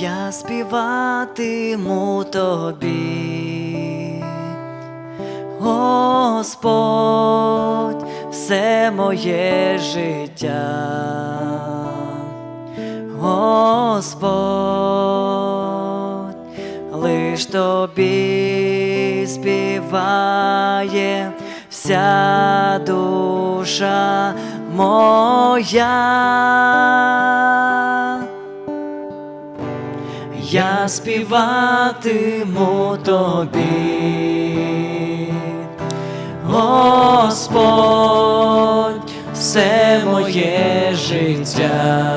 я співатиму тобі, Господь, все моє життя, Господь, лиш тобі співає вся душа моя. Я співатиму тобі, Господь, все моє життя,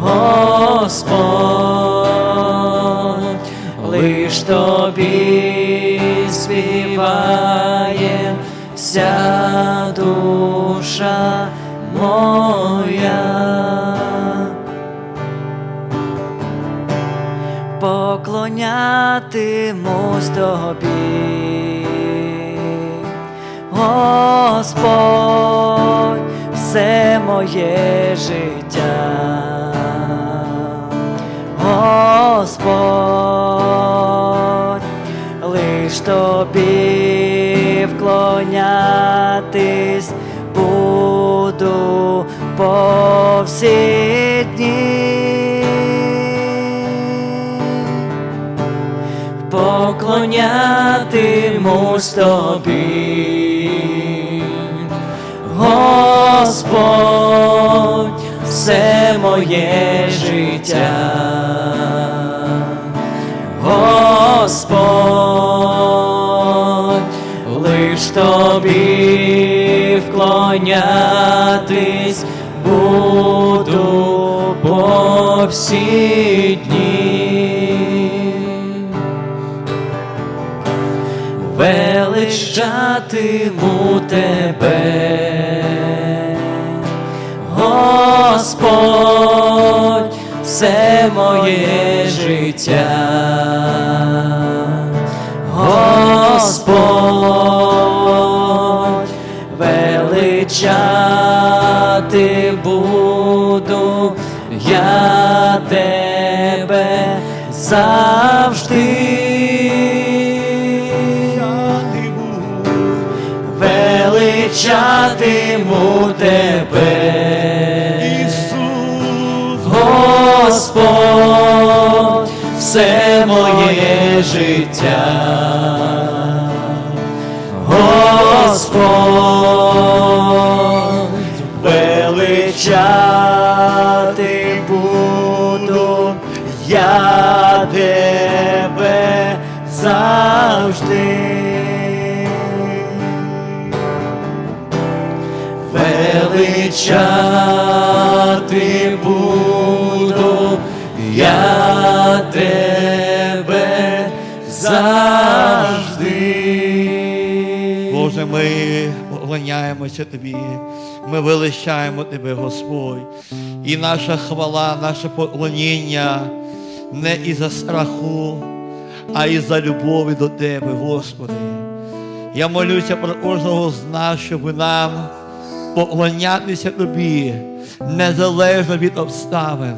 Господь, лиш тобі співає вся душа моя. Поклонятимусь тобі, Господь, все моє життя, Господь, лиш тобі вклонятись буду по всі дні. Поклонятимусь тобі, Господь, все моє життя, Господь, лиш тобі вклонятись буду по всі дні. Величатиму тебе, Господь, все моє життя, Господь, величати буду я тебе завжди. Величатиму тебе, Ісус, Господь, все моє життя, Господь, величати буду я тебе завжди. Величати буду я тебе завжди. Боже, ми поклоняємося Тобі, ми величаємо Тебе, Господь. І наша хвала, наше поклоніння не із-за страху, а із-за любові до Тебе, Господи. Я молюся про кожного з нас, щоб нам поклонятися Тобі незалежно від обставин,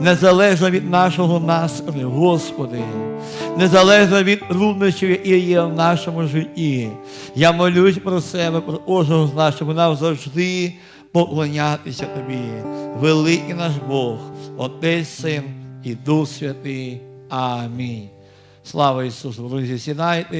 незалежно від нашого настрою, Господи, незалежно від труднощів, які є в нашому житті. Я молюсь про себе, про кожного з нас, щоб нам завжди поклонятися Тобі. Великий наш Бог, Отець, Син і Дух Святий. Амінь. Слава Ісусу! Друзі, сідайте.